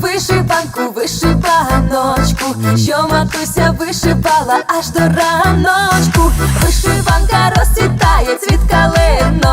таку вишиваночку, що матуся вишивала аж до раночку. Вишиванка розцвітає цвіт калиною,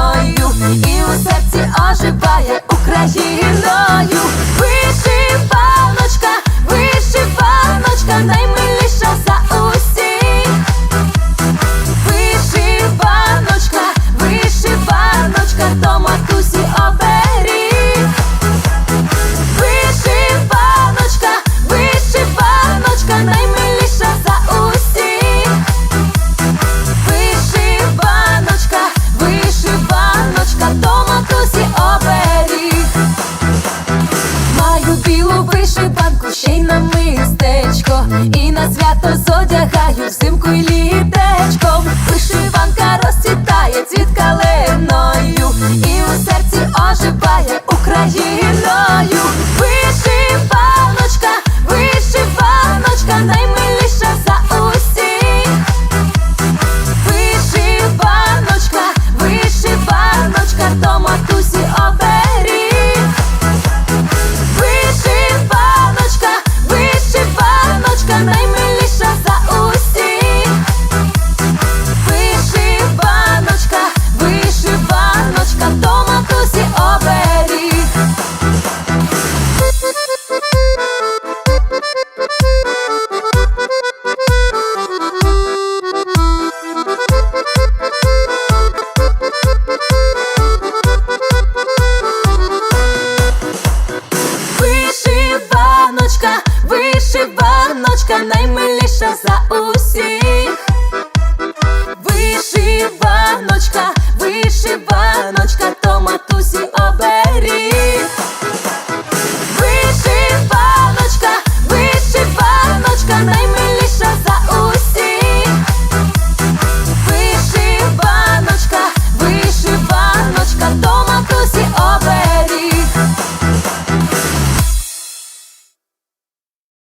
виступає Україною. Вишиваночка, вишиваночка, наймиліша за усіх. Вишиваночка, вишиваночка, до матусі. Should